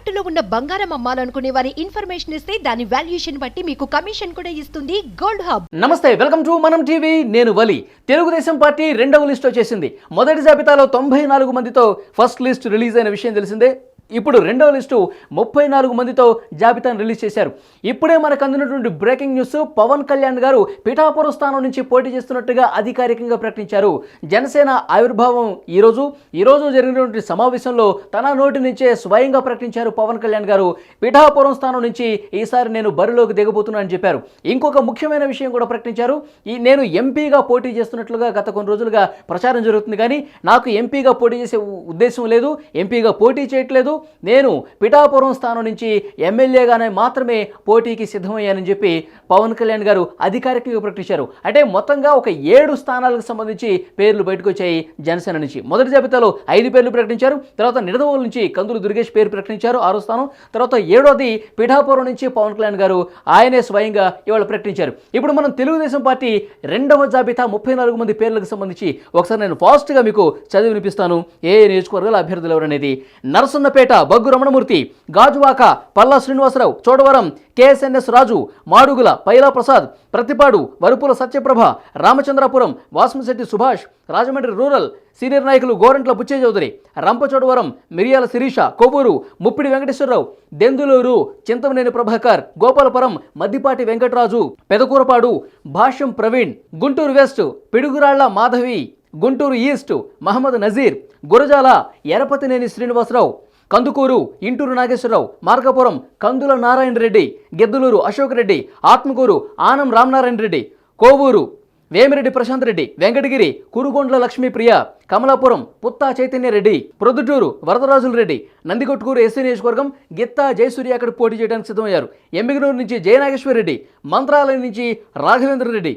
తాకట్టులో ఉన్న బంగారం అమ్మాలనుకునే వారి ఇన్ఫర్మేషన్ ఇస్తే దాని వాల్యుయేషన్ బట్టి మీకు కమిషన్ కూడా ఇస్తుంది. Gold hub. Namaste welcome to Manam TV. నేను వలి. తెలుగుదేశం పార్టీ రెండవ లిస్ట్ వచ్చేసింది. మొదటి జాబితాలో తొంభై నాలుగు మందితో ఫస్ట్ లిస్ట్ రిలీజ్ అయిన విషయం తెలిసిందే. ఇప్పుడు రెండవ లిస్టు ముప్పై నాలుగు మందితో జాబితాను రిలీజ్ చేశారు. ఇప్పుడే మనకు అందినటువంటి బ్రేకింగ్ న్యూస్ పవన్ కళ్యాణ్ గారు పిఠాపురం స్థానం నుంచి పోటీ చేస్తున్నట్టుగా అధికారికంగా ప్రకటించారు. జనసేన ఆవిర్భావం ఈరోజు. ఈరోజు జరిగినటువంటి సమావేశంలో తన నోటి నుంచే స్వయంగా ప్రకటించారు పవన్ కళ్యాణ్ గారు. పిఠాపురం స్థానం నుంచి ఈసారి నేను బరిలోకి దిగబోతున్నా అని చెప్పారు. ఇంకొక ముఖ్యమైన విషయం కూడా ప్రకటించారు. ఈ నేను ఎంపీగా పోటీ చేస్తున్నట్లుగా గత కొన్ని రోజులుగా ప్రచారం జరుగుతుంది కానీ నాకు ఎంపీగా పోటీ చేసే ఉద్దేశం లేదు. ఎంపీగా పోటీ చేయట్లేదు. నేను పిఠాపురం స్థానం నుంచి ఎమ్మెల్యేగానే మాత్రమే పోటీకి సిద్ధమయ్యానని చెప్పి పవన్ కళ్యాణ్ గారు అధికారికంగా ప్రకటించారు. అంటే మొత్తంగా ఒక ఏడు స్థానాలకు సంబంధించి పేర్లు బయటకు వచ్చాయి జనసేన నుంచి. మొదటి జాబితాలో ఐదు పేర్లు ప్రకటించారు. తర్వాత నిడదవోలు నుంచి కందులు దుర్గేష్ పేరు ప్రకటించారు ఆరో స్థానం. తర్వాత ఏడోది పిఠాపురం నుంచి పవన్ కళ్యాణ్ గారు ఆయనే స్వయంగా ఇవాళ ప్రకటించారు. ఇప్పుడు మనం తెలుగుదేశం పార్టీ రెండవ జాబితా ముప్పై నాలుగు మంది పేర్లకు సంబంధించి ఒకసారి నేను ఫాస్ట్గా మీకు చదివి వినిపిస్తాను ఏ ఏ నియోజకవర్గాల అభ్యర్థులు ఎవరనేది. Narasannapeta Baggu Ramanamurthy Gajuwaka Palla Srinivasa Rao Chodavaram KSNS Raju Madugula Paila Prasad Prathipadu Varupula Satyaprabha Ramachandrapuram Vasamsetti Subhash Rajahmundry rural senior నాయకులు Gorantla Butchaiah Chowdary Rampachodavaram Miriyala Sirisha Kovvur Muppidi Venkateswara Rao Denduluru Chintamaneni Prabhakar Gopalapuram Maddipati Venkataraju Pedakurapadu Bhashyam Praveen Guntur west Piduguralla Madhavi Guntur east Mohammed Nazeer Gurajala Yarapathineni Srinivasarao Kandukur Inturi Nageswararao Markapuram Kandula Narayana Reddy Giddalur Ashok Reddy Atmakur Anam Ramanarayana Reddy Kovur Vemireddy Prashanth Reddy Venkatagiri Kurugondla Lakshmipriya Kamalapuram Putta Chaitanya Reddy Proddatur Varadarajula Reddy Nandikotkur SC నియోజకవర్గం గిత్తా జయసూర్య అక్కడ పోటీ చేయడానికి సిద్ధమయ్యారు. ఎమ్మిగనూరు నుంచి జయనాగేశ్వర రెడ్డి మంత్రాలయం నుంచి రాఘవేంద్ర రెడ్డి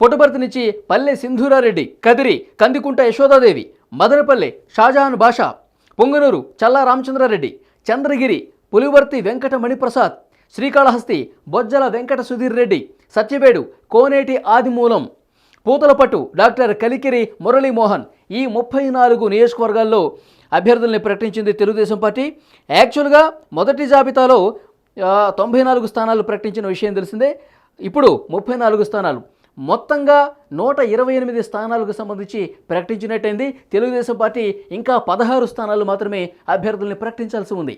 పుట్టపర్తి నుంచి Palle Sindhura Reddy Kadiri Kandikunta Yashoda Devi Madanapalle Shahjahan Basha Punganur Challa Ramachandra Reddy Chandragiri Pulivarthi Venkata Mani Prasad Srikalahasti Bojjala Venkata Sudheer Reddy Satyavedu Koneti Adimulam Puthalapattu doctor Kalikiri Muralimohan ఈ ముప్పై నాలుగు నియోజకవర్గాల్లో అభ్యర్థుల్ని ప్రకటించింది తెలుగుదేశం పార్టీ. యాక్చువల్గా మొదటి జాబితాలో తొంభై నాలుగు స్థానాలు ప్రకటించిన విషయం తెలిసిందే. ఇప్పుడు ముప్పై నాలుగు స్థానాలు. మొత్తంగా నూట ఇరవై ఎనిమిది స్థానాలకు సంబంధించి ప్రకటించినట్టయింది. తెలుగుదేశం పార్టీ ఇంకా పదహారు స్థానాలు మాత్రమే అభ్యర్థుల్ని ప్రకటించాల్సి ఉంది.